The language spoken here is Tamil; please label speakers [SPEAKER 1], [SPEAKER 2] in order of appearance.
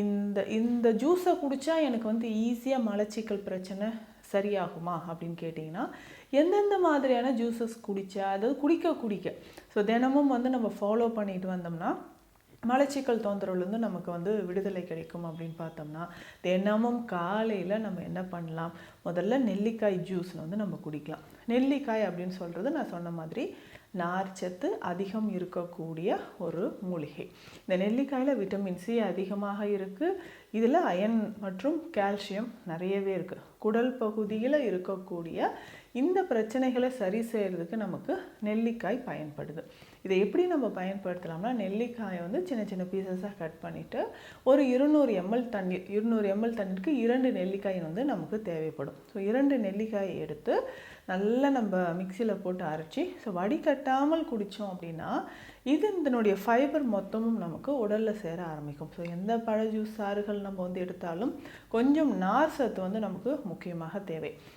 [SPEAKER 1] இந்த இந்த ஜூஸை குடித்தா எனக்கு வந்து ஈஸியாக மலச்சிக்கல் பிரச்சனை சரியாகுமா அப்படின்னு கேட்டிங்கன்னா எந்தெந்த மாதிரியான ஜூஸஸ் குடித்தா அதாவது குடிக்க குடிக்க. ஸோ தினமும் வந்து நம்ம ஃபாலோ பண்ணிட்டு வந்தோம்னா மலச்சிக்கல் தொந்தரவுலேருந்து நமக்கு வந்து விடுதலை கிடைக்கும் அப்படின்னு பார்த்தோம்னா தினமும் காலையில் நம்ம என்ன பண்ணலாம்? முதல்ல நெல்லிக்காய் ஜூஸ் வந்து நம்ம குடிக்கலாம். நெல்லிக்காய் அப்படின்னு சொல்கிறது நான் சொன்ன மாதிரி நார்ச்சத்து அதிகம் இருக்கக்கூடிய ஒரு மூலிகை. இந்த நெல்லிக்காயில் விட்டமின் சி அதிகமாக இருக்குது இதில் அயன் மற்றும் கால்சியம் நிறையவே இருக்குது குடல் பகுதியில் இருக்கக்கூடிய இந்த பிரச்சனைகளை சரி செய்கிறதுக்கு நமக்கு நெல்லிக்காய் பயன்படுது. இதை எப்படி நம்ம பயன்படுத்தலாம்னா நெல்லிக்காயை வந்து சின்ன சின்ன பீசஸாக கட் பண்ணிவிட்டு ஒரு இருநூறு எம்எல் தண்ணீர் இருநூறு எம்எல் தண்ணீருக்கு இரண்டு நெல்லிக்காய் வந்து நமக்கு தேவைப்படும். ஸோ இரண்டு நெல்லிக்காயை எடுத்து நல்லா நம்ம மிக்சியில் போட்டு அரைச்சி ஸோ வடிகட்டாமல் குடித்தோம் அப்படின்னா இது இதனுடைய ஃபைபர் மொத்தமும் நமக்கு உடலில் சேர ஆரம்பிக்கும். ஸோ எந்த பழ ஜூஸ் சாறுகள் நம்ம வந்து எடுத்தாலும் கொஞ்சம் நார் சத்து வந்து நமக்கு முக்கியமாக தேவை.